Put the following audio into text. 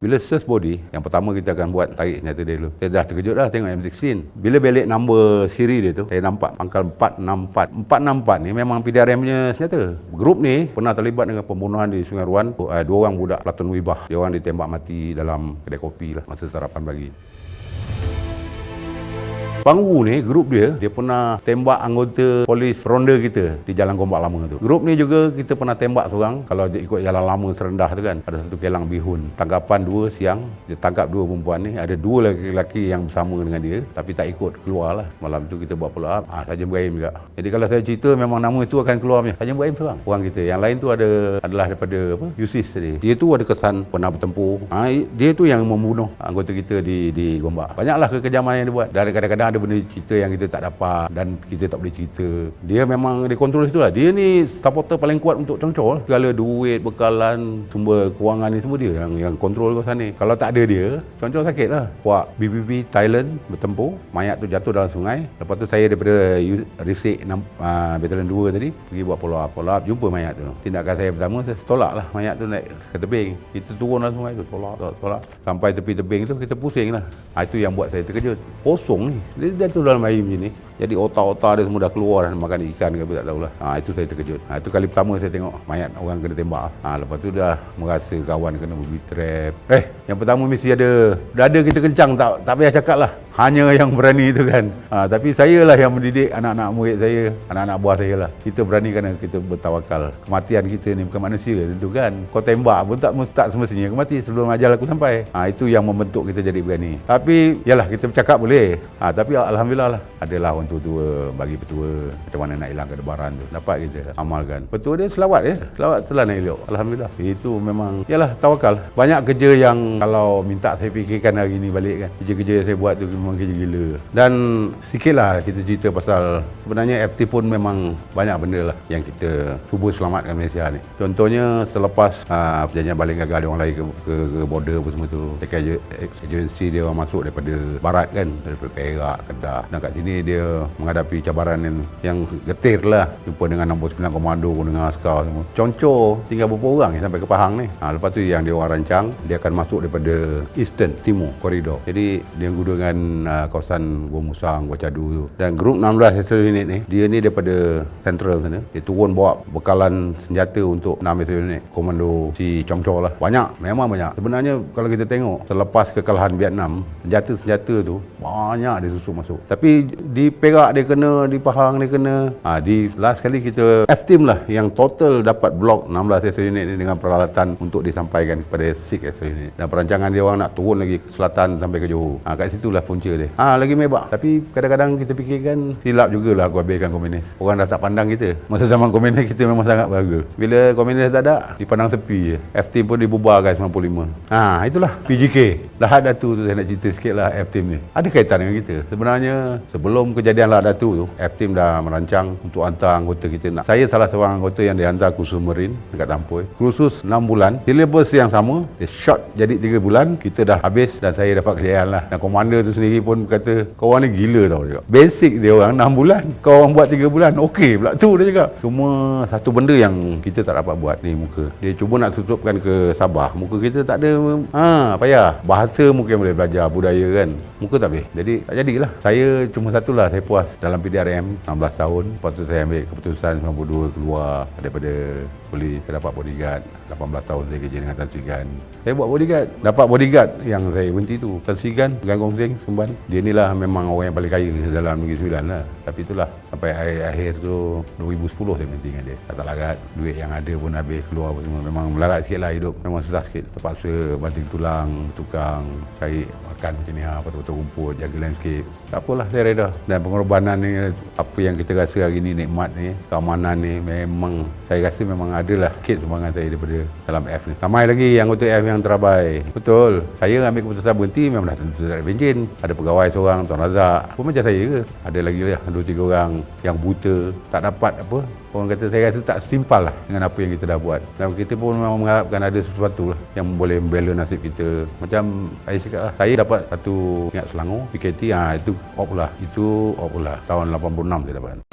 Bila search body, yang pertama kita akan buat tarik senjata dia dulu. Saya dah terkejut dah tengok M16. Bila belik number siri dia tu, saya nampak pangkal 464. 464 ni memang PDRM punya senjata. Grup ni pernah terlibat dengan pembunuhan di Sungai Ruan. Uh, dua orang budak Platon Wibah. Dia orang ditembak mati dalam kedai kopi lah masa sarapan pagi. Panggu ni, grup dia, dia pernah tembak anggota polis ronda kita di Jalan Gombak Lama tu. Grup ni juga kita pernah tembak seorang, kalau dia ikut jalan lama serendah tu kan, ada satu kelang bihun. Tangkapan dua siang, dia tangkap dua perempuan ni, ada dua lelaki yang bersama dengan dia, tapi tak ikut keluar lah. Malam tu kita buat follow up, ah, Saja Ibrahim juga. Jadi kalau saya cerita, memang nama itu akan keluar punya. Saja Ibrahim seorang, orang kita. Yang lain tu ada adalah daripada apa? Yusis tadi. Dia tu ada kesan pernah bertempur. Ah, dia tu yang membunuh anggota kita di di Gombak. Banyaklah kekejaman yang dia buat. Dari kadang-kadang ada benda cerita yang kita tak dapat dan kita tak boleh cerita. Dia memang dia kontrol situ lah. Dia ni supporter paling kuat untuk congcol. Segala duit, bekalan, sumber kewangan ni semua dia yang yang kontrol kawasan ni. Kalau tak ada dia, congcol sakit lah. Kuat BBB Thailand bertempur, mayat tu jatuh dalam sungai. Lepas tu saya daripada Risik uh, Battalion 2 tadi pergi buat follow up, follow up jumpa mayat tu. Tindakan saya pertama saya tolak lah mayat tu naik ke tebing. Kita turun dalam sungai tu, tolak, tolak, tolak. Sampai tepi tebing tu kita pusing lah. Ha, itu yang buat saya terkejut. Kosong ni. Dia, dia tu dalam air macam ni. Jadi otak-otak dia semua dah keluar dan makan ikan ke apa tak tahulah. Ha, itu saya terkejut. Ha, itu kali pertama saya tengok mayat orang kena tembak. Ha, lepas tu dah merasa kawan kena booby trap. Eh, yang pertama mesti ada dada kita kencang tak tak payah cakap lah. Hanya yang berani itu kan. Ha, tapi saya lah yang mendidik anak-anak murid saya, anak-anak buah saya lah. Kita berani kerana kita bertawakal. Kematian kita ni bukan manusia tentu kan. Kau tembak pun tak, tak semestinya kau mati sebelum ajal aku sampai. Ha, itu yang membentuk kita jadi berani. Tapi, yalah kita bercakap boleh. Ha, tapi Alhamdulillah lah. Adalah orang tua-tua bagi petua macam mana nak hilang kedebaran tu. Dapat kita amalkan. Petua dia selawat ya. Selawat telah nak elok. Alhamdulillah. Itu memang, yalah tawakal. Banyak kerja yang kalau minta saya fikirkan hari ni balik kan. Kerja-kerja yang saya buat tu memang kerja gila. Dan sikitlah kita cerita pasal sebenarnya FT pun memang banyak benda lah yang kita cuba selamatkan Malaysia ni. Contohnya selepas uh, perjanjian balik gagal orang lari ke, ke, ke border apa semua tu. Agensi dia orang masuk daripada barat kan. Daripada Perak, Kedah. Dan kat sini dia menghadapi cabaran yang, yang getir lah. Jumpa dengan nombor 9 komando dengan askar semua. Contoh tinggal beberapa orang sampai ke Pahang ni. Ha, lepas tu yang dia orang rancang, dia akan masuk daripada Eastern, Timur, koridor. Jadi dia gunakan uh, kawasan Gua Musang, Gua Cadu tu. Dan grup 16 SL unit ni, dia ni daripada Central sana. Dia turun bawa bekalan senjata untuk 6 SL unit. Komando si Chong Cho lah. Banyak, memang banyak. Sebenarnya kalau kita tengok, selepas kekalahan Vietnam, senjata-senjata tu banyak dia susuk masuk. Tapi di Perak dia kena, di Pahang dia kena. Ha, di last kali kita F-team lah yang total dapat blok 16 SL unit ni dengan peralatan untuk disampaikan kepada 6 SL unit. Dan perancangan dia orang nak turun lagi ke selatan sampai ke Johor. Ha, kat situlah punca dia. Ha, lagi mebak. Tapi kadang-kadang kita fikirkan silap jugalah aku habiskan komunis. Orang dah tak pandang kita. Masa zaman komunis kita memang sangat berharga. Bila komunis tak ada, dipandang tepi je. F-team pun dibubarkan 95. Ha, itulah PGK. Lahad Datu tu saya nak cerita sikit lah F-team ni. Ada kaitan dengan kita. Sebenarnya sebelum kejadian Lahad Datu tu, F-team dah merancang untuk hantar anggota kita nak. Saya salah seorang anggota yang dihantar kursus Marine dekat Tampoi. Kursus 6 bulan. Syllabus yang sama. Dia short jadi 3 bulan. Kita dah habis dan saya dapat kejayaan lah. Dan komander tu sendiri pun kata kau orang ni gila tau dia. Basic dia orang 6 bulan. Kau orang buat 3 bulan. Okey pula tu dia cakap. Cuma satu benda yang kita tak dapat buat ni muka. Dia cuba nak tutupkan ke Sabah. Muka kita tak ada ha payah. Bahasa mungkin boleh belajar budaya kan. Muka tak boleh. Jadi tak jadilah. Saya cuma satulah saya puas dalam PDRM 16 tahun. Lepas tu saya ambil keputusan 92 keluar daripada polis. Saya dapat bodyguard. 18 tahun saya kerja dengan Tan Sigan. Saya buat bodyguard. Dapat bodyguard yang saya berhenti tu. Tan Sigan, Gangong Sing, Sumban. Dia ni lah memang orang yang paling kaya dalam Negeri Sembilan lah. Tapi itulah sampai akhir-akhir tu 2010 saya berhenti dengan dia. Tak larat. Duit yang ada pun habis keluar apa semua. Memang melarat sikit lah hidup. Memang susah sikit. Terpaksa banting tulang, tukang, cari makan macam ni ha, potong-potong rumput, jaga landscape. Tak apalah saya reda. Dan pengorbanan ni, apa yang kita rasa hari ni, nikmat ni, keamanan ni, memang saya rasa memang adalah sikit sumbangan saya daripada dalam F ni. Ramai lagi anggota F yang terabai. Betul. Saya ambil keputusan berhenti memang dah tentu tak ada benjin. Ada pegawai seorang, Tuan Razak. Pun macam saya ke. Ada lagi lah, dua tiga orang yang buta, tak dapat apa. Orang kata saya rasa tak setimpal lah dengan apa yang kita dah buat. Dan kita pun memang mengharapkan ada sesuatu lah yang boleh membela nasib kita. Macam saya cakap lah, saya dapat satu ingat Selangor, PKT, ha, itu op lah. Itu op lah. Tahun 86 saya dapat.